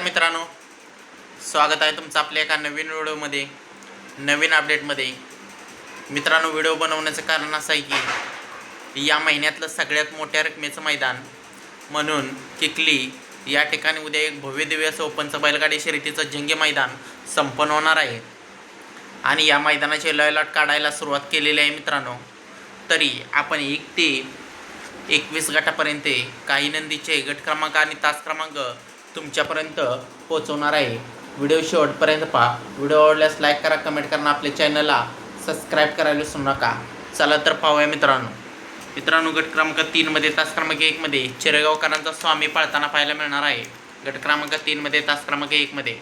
नमस्कार मित्रांनो. स्वागत आहे तुमचं आपल्या एका नवीन व्हिडिओमध्ये नवीन अपडेटमध्ये मित्रांनो व्हिडिओ बनवण्याचं कारण असं आहे की या महिन्यातलं सगळ्यात मोठ्या रकमेचं मैदान म्हणून किकली या ठिकाणी उद्या एक भव्य दिव्य असं ओपनचं बैलगाडी शर्यतीचं जंगी मैदान संपन्न होणार आहे. आणि या मैदानाची लयलाट काढायला सुरुवात केलेली आहे मित्रांनो. तरी आपण एक ते एकवीस गटापर्यंत काही नंदीचे गट क्रमांक आणि तास क्रमांक तुमच्यापर्यंत पोहोचवणार आहे. व्हिडिओ शेवटपर्यंत पहा. व्हिडिओ आवडल्यास लाईक करा कमेंट करा आपल्या चॅनलला सबस्क्राईब करायला विसरू नका. चला तर पाहूया मित्रांनो. मित्रांनो गट क्रमांक तीनमध्ये तास क्रमांक एकमध्ये चिरेगावकरांचा स्वामी पाळताना पाहायला मिळणार आहे. गट क्रमांक तीनमध्ये तास क्रमांक एकमध्ये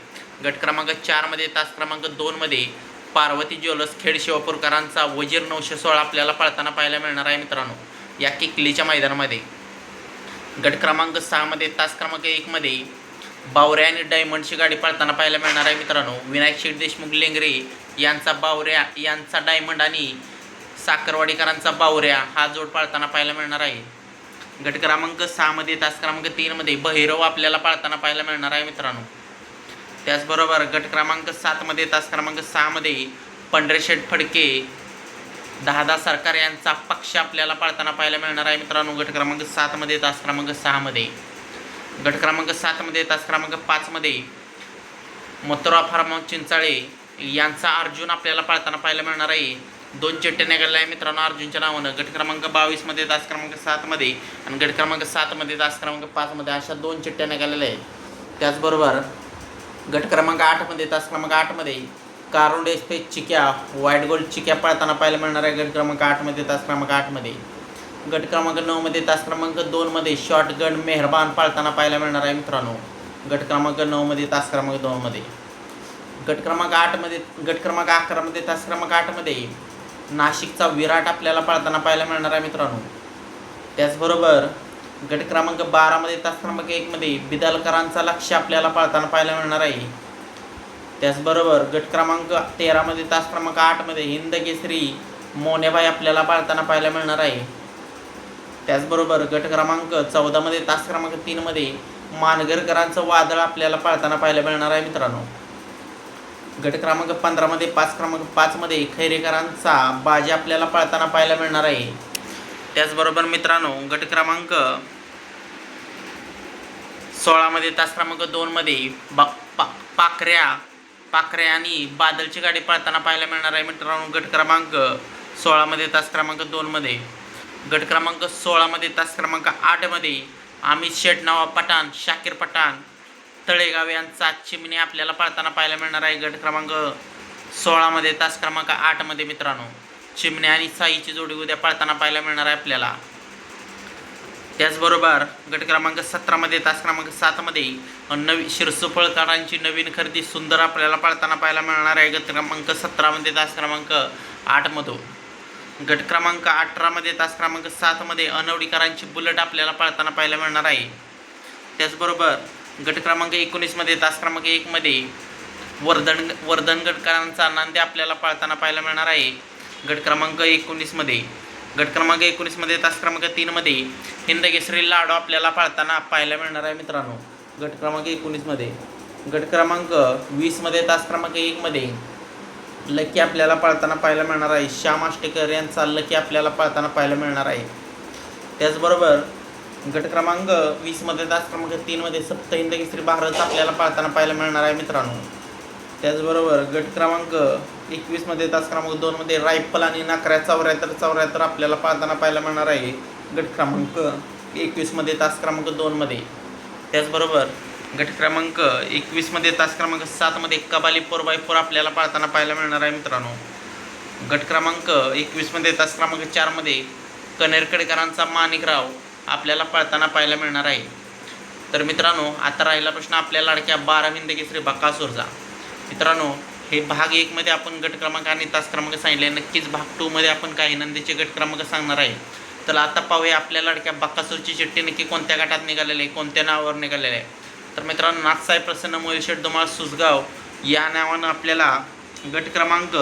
गट क्रमांक चारमध्ये तास क्रमांक दोनमध्ये पार्वती ज्वेलर्स खेड शिवापूरकरांचा वजीर नऊशे सोळा आपल्याला पाळताना पाहायला मिळणार आहे मित्रांनो. या किकलीच्या मैदानामध्ये. गट क्रमांक सहामध्ये तास क्रमांक एकमध्ये बावऱ्या आणि डायमंडची गाडी पळताना पाहायला मिळणार आहे मित्रांनो. विनायक शेठ देशमुख लेंगरे यांचा बावऱ्या यांचा डायमंड आणि साखरवाडीकरांचा बावऱ्या हा जोड पाळताना पाहायला मिळणार आहे. गट क्रमांक सहामध्ये तास क्रमांक तीनमध्ये बहिरव आपल्याला पाळताना पाहायला मिळणार आहे मित्रांनो. त्याचबरोबर गट क्रमांक सातमध्ये तास क्रमांक सहामध्ये पंढरेशेठ फडके दहा दहा सरकार यांचा पक्ष आपल्याला पाळताना पाहायला मिळणार आहे. मित्रांनो गट क्रमांक सातमध्ये तास क्रमांक सहामध्ये गट क्रमांक सातमध्ये तास क्रमांक पाचमध्ये मथुरा फार्म चिंचाळे यांचा अर्जुन आपल्याला पाळताना पाहायला मिळणार आहे. दोन चिठ्ठ्या निघालेले आहे मित्रांनो अर्जुनच्या नावानं. गट क्रमांक बावीसमध्ये तास क्रमांक सातमध्ये आणि गट क्रमांक सातमध्ये तास क्रमांक पाचमध्ये अशा दोन चिठ्ठ्या निघालेल्या आहेत. त्याचबरोबर गट क्रमांक आठमध्ये तास क्रमांक आठमध्ये कारुंडे स्पेस चिक्या व्हाईट गोल्ड चिक्या पळताना पाहायला मिळणार आहे. गट क्रमांक आठमध्ये तास क्रमांक आठमध्ये गट क्रमांक नऊमध्ये तास क्रमांक दोनमध्ये शॉर्ट गन मेहरबान पाळताना पाहायला मिळणार आहे मित्रांनो. गट क्रमांक नऊमध्ये तास क्रमांक दोनमध्ये गट क्रमांक आठमध्ये गट क्रमांक अकरामध्ये तास क्रमांक आठमध्ये नाशिकचा विराट आपल्याला पाळताना पाहायला मिळणार आहे मित्रांनो. त्याचबरोबर गट क्रमांक बारामध्ये तास क्रमांक एकमध्ये बिदालकरांचा लक्ष आपल्याला पाळताना पाहायला मिळणार आहे. त्याचबरोबर गट क्रमांक तेरामध्ये तास क्रमांक आठमध्ये हिंद केसरी मोनेबाई आपल्याला पाळताना पाहायला मिळणार आहे. त्याचबरोबर गट क्रमांक चौदामध्ये तास क्रमांक तीनमध्ये मानगरकरांचं वादळ आपल्याला पाळताना पाहायला मिळणार आहे मित्रांनो. गट क्रमांक पंधरामध्ये पाच क्रमांक पाचमध्ये खैरेकरांचा बाजी आपल्याला पाळताना पाहायला मिळणार आहे. त्याचबरोबर मित्रांनो गट क्रमांक सोळामध्ये तास क्रमांक दोनमध्ये बा पा पाखऱ्या पाखरे आणि बादलची गाडी पळताना पाहायला मिळणार आहे. मित्रांनो गट क्रमांक सोळामध्ये तास क्रमांक दोनमध्ये गट क्रमांक सोळामध्ये तास क्रमांक आठमध्ये अमित शेठ नावा पठाण शाकीर पठाण तळेगाव यांचा चिमणी आपल्याला पळताना पाहायला मिळणार आहे. गट क्रमांक सोळामध्ये तास क्रमांक आठमध्ये मित्रांनो. चिमणी आणि साईची जोडी उद्या पळताना पाहायला मिळणार आहे आपल्याला. त्याचबरोबर गट क्रमांक सतरामध्ये तास क्रमांक सातमध्ये नवी शिरसुफळकरांची नवीन खरेदी सुंदर आपल्याला पाळताना पाहायला मिळणार आहे. गट क्रमांक सतरामध्ये तास क्रमांक आठमधून. गट क्रमांक अठरामध्ये तास क्रमांक सातमध्ये अनवडीकरांची बुलेट आपल्याला पाळताना पाहायला मिळणार आहे. त्याचबरोबर गट क्रमांक एकोणीसमध्ये तास क्रमांक एकमध्ये वर्धन वर्धनगडकरांचा नांदे आपल्याला पाळताना पाहायला मिळणार आहे. गट क्रमांक एकोणीसमध्ये गट क्रमांक एकोणीसमध्ये तास क्रमांक तीनमध्ये हिंद केसरी लाडू आपल्याला पाळताना पाहायला मिळणार आहे मित्रांनो. गट क्रमांक एकोणीसमध्ये गट क्रमांक वीसमध्ये तास क्रमांक एकमध्ये लकी आपल्याला पाळताना पाहायला मिळणार आहे. श्याम आष्टेकर यांचा लकी आपल्याला पाळताना पाहायला मिळणार आहे. त्याचबरोबर गट क्रमांक वीसमध्ये तास क्रमांक तीनमध्ये सप्त हिंद केसरी भारत आपल्याला पाळताना पाहायला मिळणार आहे मित्रांनो. त्याचबरोबर गट क्रमांक एकवीसमध्ये तास क्रमांक दोनमध्ये रायफल आणि नाकऱ्या चौऱ्याहत्तर चौऱ्याहत्तर आपल्याला पाळताना पाहायला मिळणार आहे. गट क्रमांक एकवीसमध्ये तास क्रमांक दोनमध्ये त्याचबरोबर गट क्रमांक एकवीसमध्ये तास क्रमांक सातमध्ये कबाली फोर बाय फोर आपल्याला पाळताना पाहायला मिळणार आहे मित्रांनो. गट क्रमांक एकवीसमध्ये तास क्रमांक चारमध्ये कनेरकडेकरांचा माणिकराव आपल्याला पाळताना पाहायला मिळणार आहे. तर मित्रांनो आता राहिला प्रश्न आपल्या लाडक्या बारा हिंद श्री बकासूरचा. मित्रांनो हे भाग एकमध्ये आपण गट क्रमांक आणि तास क्रमांक सांगितले. नक्कीच भाग टूमध्ये आपण काही नंदीचे गट क्रमांक सांगणार आहे. तर आता पाहूया आपल्या लाडक्या बकासूरची चिठ्ठी नक्की कोणत्या गटात निघालेली आहे कोणत्या नावावर निघालेले आहे. तर मित्रांनो नाथसाहेब प्रसन्न मोहिशेठ दुमाळ सुसगाव या नावानं आपल्याला गट क्रमांक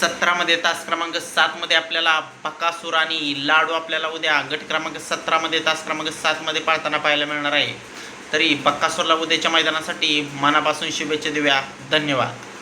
सतरामध्ये तास क्रमांक सातमध्ये आपल्याला बकासूर आणि लाडू आपल्याला उद्या गट क्रमांक सतरामध्ये तास क्रमांक सातमध्ये पाळताना पाहायला मिळणार आहे. तरी बक्कासूरला उद्याच्या मैदानासाठी मनापासून शुभेच्छा देऊया. धन्यवाद.